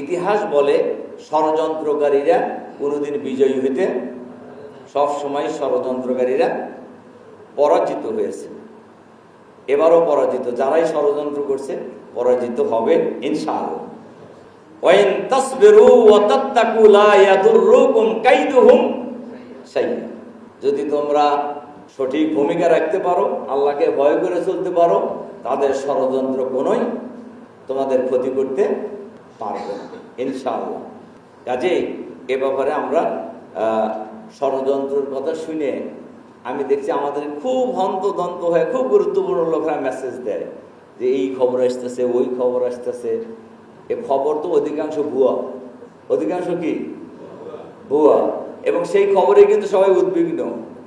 ইতিহাস বলে ষড়যন্ত্রকারীরা কোনোদিন বিজয়ী হইতে সবসময় ষড়যন্ত্রকারীরা পরাজিত হয়েছে। এবারও পরাজিত, যারাই ষড়যন্ত্র করছে পরাজিত হবে ইনশাআল্লাহ। যদি তোমরা সঠিক ভূমিকা রাখতে পারো, আল্লাহকে ভয় করে চলতে পারো, তাদের ষড়যন্ত্র কোনোই তোমাদের ক্ষতি করতে পারবে না ইনশাআল্লাহ। কাজেই এ ব্যাপারে আমরা ষড়যন্ত্রের কথা শুনে আমি দেখছি আমাদের খুব হন্তদন্ত হয়ে খুব গুরুত্বপূর্ণ লোকরা মেসেজ দেয় যে, এই খবর আসতেছে, ওই খবর আসতেছে। এ খবর তো অধিকাংশ ভুয়া। অধিকাংশ কি? ভুয়া। এবং সেই খবরে কিন্তু সবাই উদ্বিগ্ন।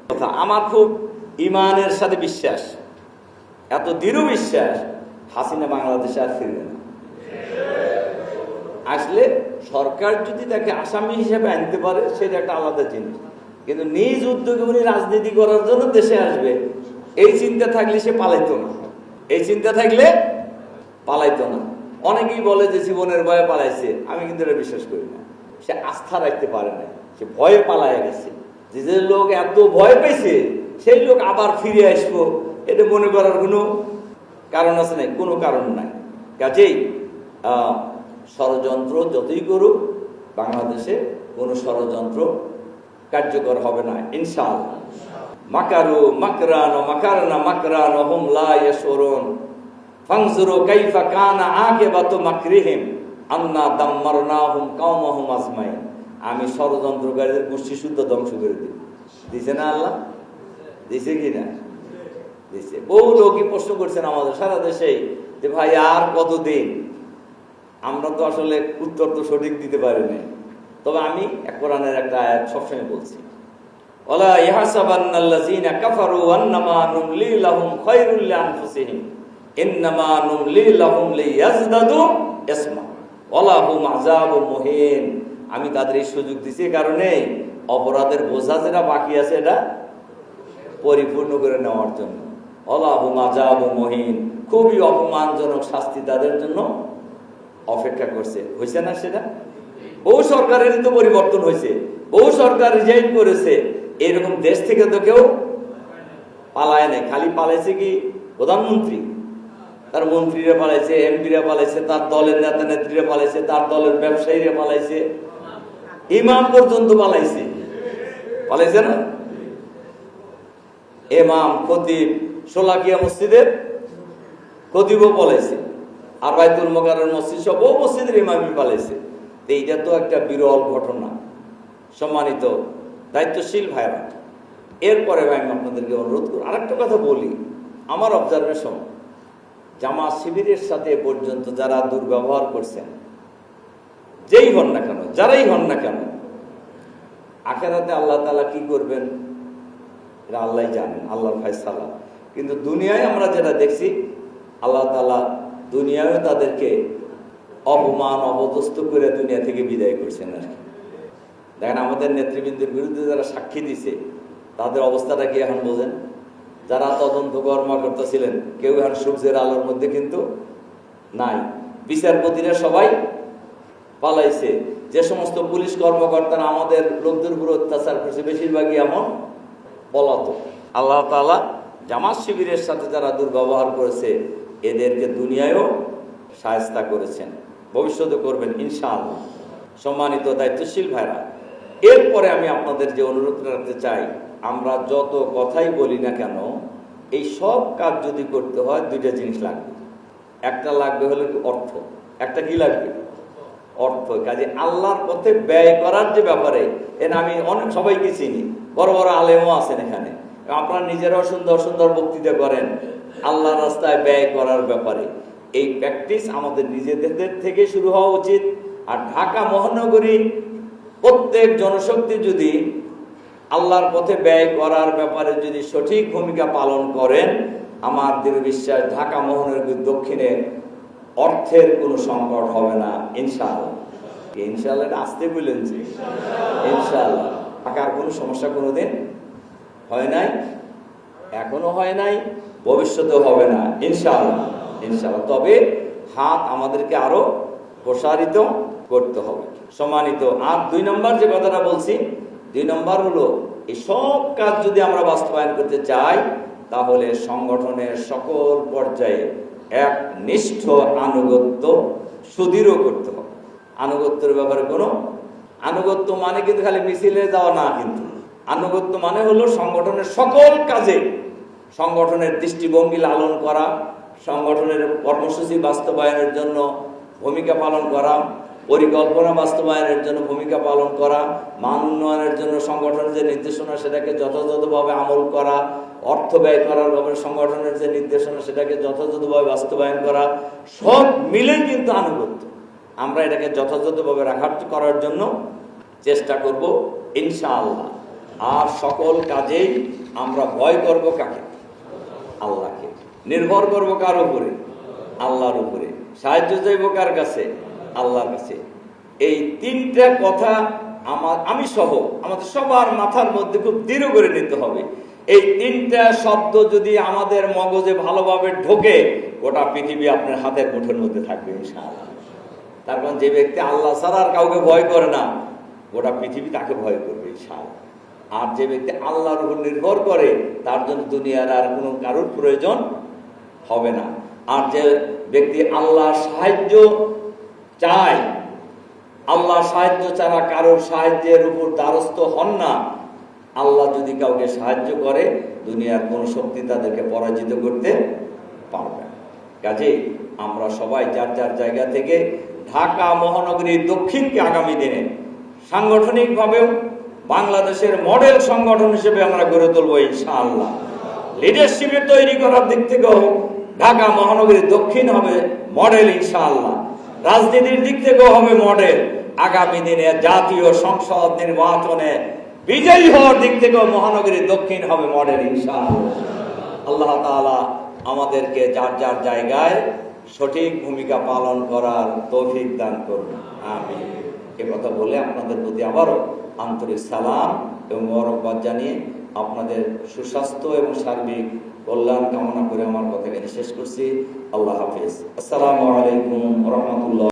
কথা, আমার খুব ইমানের সাথে বিশ্বাস। এত দৃঢ় বিশ্বাস, হাসিনা বাংলাদেশে আর ফিরবে না। আসলে সরকার যদি তাকে আসামি হিসেবে আনতে পারে, সেটা একটা আলাদা জিনিস। কিন্তু নিজ উদ্যোগে উনি রাজনীতি করার জন্য দেশে আসবে, এই চিন্তা থাকলে সে পালাইতো না। এই চিন্তা থাকলে পালাইতো না। অনেকেই বলে যে জীবনের ভয়ে পালাইছে, আমি কিন্তু এটা বিশ্বাস করি না। সে আস্থা রাখতে পারে না সে ভয়ে পালায় গেছে। যে যে লোক এত ভয় পেয়েছে, সেই লোক আবার ফিরে আসব, এটা মনে করার কোনো কারণ আছে নাই? কোনো কারণ নাই। কাজেই ষড়যন্ত্র যতই করুক, বাংলাদেশে কোনো ষড়যন্ত্র কার্যকর হবে না, ইনশাআল্লাহ। মাকারু মাকরান মাকারনা মাকরান হুম লা ইয়াশউরুন। ফানজুরু কাইফা কানা আকিবাতু মাকরিহিম। আন্না দাম্মারনাহুম কাওমাহুম আজমাইন। আমি ষড়যন্ত্রকারীদের গোষ্ঠী শুদ্ধ ধ্বংস করে দিই। দিছে না আল্লাহ? দিছে কি না? দিছে। বহু লোকই প্রশ্ন করছেন আমাদের, সারা দেশে যে ভাই আর কতদিন আমরা তো আসলে উত্তর তো সঠিক দিতে পারি না তবে আমি কোরআনের একটা আয়াত সবসময় বলছি। নুমলি নুমলি আমি তাদের এই সুযোগ দিছি কারণে অপরাধের বোঝা যেটা বাকি আছে এটা পরিপূর্ণ করে নেওয়ার জন্য। অলাহু মাজাবু মহিন। খুবই অপমানজনক শাস্তি তাদের জন্য। অপেক্ষা করছে। হয়েছে না সেটা? বহু সরকারের তো পরিবর্তন হয়েছে বহু সরকার রিজাইন করেছে। এরকম দেশ থেকে তো কেউ পালায় নাই। খালি পালাইছে কি প্রধানমন্ত্রী? তার মন্ত্রীরা পালাইছে, এমপিরা পালাইছে, তার দলের নেতা নেত্রীরা পালাইছে, তার দলের ব্যবসায়ীরা পালাইছে। ইমাম পর্যন্ত পালাইছে। পালাইছে না? এমাম খতিব সোলাকিয়া মসজিদের খতিবও পালাইছে। আর বাইতুল মকারের মসজিদ সব মসজিদের ইমামই পালাইছে। তো এইটা তো একটা বিরল ঘটনা। সম্মানিত দায়িত্বশীল ভাইরা এরপরে আমি আপনাদেরকে অনুরোধ করি আরেকটা কথা বলি। আমার অবজারভেশন জামা শিবিরের সাথে পর্যন্ত যারা দুর্ব্যবহার করছেন, যেই হন না কেন, যারাই হন না কেন, আখেরাতে আল্লাহ তালা কি করবেন? এটা আল্লাহ জানেন, আল্লাহর ফায়সালা। কিন্তু দুনিয়ায় আমরা যেটা দেখছি, আল্লাহ তালা দুনিয়ায় তাদেরকে অপমান, অপদস্থ করে দুনিয়া থেকে বিদায় করছেন আর কি। দেখেন আমাদের নেতৃবৃন্দের বিরুদ্ধে যারা সাক্ষী দিছে, তাদের অবস্থাটা কি এখন বোঝেন? যারা তদন্ত কর্মকর্তা ছিলেন কেউ এখন সূর্যের আলোর মধ্যে কিন্তু নাই। বিচারপতিরা সবাই পালাইছে। যে সমস্ত পুলিশ কর্মকর্তারা আমাদের লোকদের উপর অত্যাচার করছে, বেশিরভাগই এমন পলাতক। আল্লাহ তাআলা জামাত শিবিরের সাথে যারা দুর্ব্যবহার করেছে এদেরকে দুনিয়ায়ও সায়স্তা করেছেন। ভবিষ্যতে করবেন ইনশাআল্লাহ। সম্মানিত দায়িত্বশীল ভাইরা, এরপরে আমি আপনাদের যে অনুরোধ রাখতে চাই, আমরা যত কথাই বলি না কেন, এই সব কাজ যদি করতে হয়, দুইটা জিনিস লাগবে। একটা লাগবে হলো অর্থ। একটা কি লাগবে? অর্থ। কাজে আল্লাহর পথে ব্যয় করার যে ব্যাপারে এর আমি অনেক সবাইকে চিনি, বড় বড় আলেমও আছেন এখানে। আপনারা নিজেরাও সুন্দর সুন্দর বক্তৃতা করেন। আল্লাহ রাস্তায় ব্যয় করার ব্যাপারে। এই প্র্যাকটিস আমাদের নিজেদের থেকে শুরু হওয়া উচিত। আর ঢাকা মহানগরী প্রত্যেক জনশক্তি যদি আল্লাহর পথে ব্যয় করার ব্যাপারে যদি সঠিক ভূমিকা পালন করেন, আমার দৃঢ় বিশ্বাস ঢাকা মহানগরী দক্ষিণে অর্থের কোনো সংকট হবে না, ইনশাআল্লাহ। কি ইনশাআল্লাহ আসতে বললেন যে। ইনশাআল্লাহ। টাকার কোনো সমস্যা কোনোদিন হয় নাই? এখনও হয় নাই। ভবিষ্যতেও হবে না, ইনশাআল্লাহ ইনশাআল্লাহ। তবে হাত আমাদেরকে আরও প্রসারিত করতে হবে। সম্মানিত, আর দুই নম্বর যে কথাটা বলছি, দুই নম্বর হলো, এই সব কাজ যদি আমরা বাস্তবায়ন করতে চাই, তাহলে সংগঠনের সকল পর্যায়ে এক নিষ্ঠ আনুগত্য সুদৃঢ় করতে হবে। আনুগত্যের ব্যাপারে কোনো, আনুগত্য মানে কিন্তু খালি মিছিলে যাওয়া না কিন্তু, আনুগত্য মানে হলো সংগঠনের সকল কাজে সংগঠনের দৃষ্টিভঙ্গি লালন করা, সংগঠনের কর্মসূচি বাস্তবায়নের জন্য ভূমিকা পালন করা, পরিকল্পনা বাস্তবায়নের জন্য ভূমিকা পালন করা, মান উন্নয়নের জন্য সংগঠনের যে নির্দেশনা সেটাকে যথাযথভাবে আমল করা, অর্থ ব্যয় করার ব্যাপারে সংগঠনের যে নির্দেশনা সেটাকে যথাযথভাবে বাস্তবায়ন করা, সব মিলে কিন্তু আনুগত্য। আমরা এটাকে যথাযথভাবে রাখার করার জন্য চেষ্টা করব ইনশাআল্লাহ। আর সকল কাজেই আমরা ভয় করব কাকে? আল্লাহকে। নির্ভর করব কার উপরে? আল্লাহর উপরে। সাহায্য চাইব কার কাছে? আল্লাহর কাছে। এই তিনটা কথা আমার, আমি সহ আমাদের সবার মাথার মধ্যে খুব দৃঢ় করে নিতে হবে। এই তিনটা শব্দ যদি আমাদের মগজে ভালোভাবে ঢোকে, গোটা পৃথিবী আপনার হাতের মুঠোর মধ্যে থাকবে, ইনশাআল্লাহ। তার কারণ যে ব্যক্তি আল্লাহ ছাড়া আর কাউকে ভয় করে না, গোটা পৃথিবী তাকে ভয় করবে, ইনশাআল্লাহ। আর যে ব্যক্তি আল্লাহর উপর নির্ভর করে, তার জন্য দুনিয়ার আর কোনো কারোর প্রয়োজন হবে না। আর যে ব্যক্তি আল্লাহর সাহায্য চায় আল্লাহ সাহায্য ছাড়া কারোর সাহায্যের উপর দ্বারস্থ হন না, আল্লাহ যদি কাউকে সাহায্য করে, দুনিয়ার কোনো শক্তি তাদেরকে পরাজিত করতে পারবে কাজে আমরা সবাই যার যার জায়গা থেকে ঢাকা মহানগরীর দক্ষিণকে আগামী দিনে সাংগঠনিকভাবেও বাংলাদেশের মডেল সংগঠন হিসেবে আমরা গড়ে তুলবো ইনশাআল্লাহ। লিডারশিপে তৈরি করার দিক থেকেও ঢাকা মহানগরী দক্ষিণ হবে মডেল ইনশাআল্লাহ। রাজনীতির দিক থেকেও হবে মডেল। আগামী দিনে জাতীয় সংসদ নির্বাচনে বিজয়ী হওয়ার দিক থেকেও মহানগরী দক্ষিণ হবে মডেল ইনশাআল্লাহ। আল্লাহ তাআলা আমাদেরকে যার যার জায়গায় সঠিক ভূমিকা পালন করার তৌফিক দান করুন। আমি এ কথা বলে আপনাদের প্রতি আবারও আন্তরিক সালাম এবং মরব্বাদ জানিয়ে আপনাদের সুস্বাস্থ্য এবং সার্বিক কল্যাণ কামনা করে আমার কথা এখানে শেষ করছি। আল্লাহ হাফিজ। আসসালামু আলাইকুম রহমতুল্লাহ।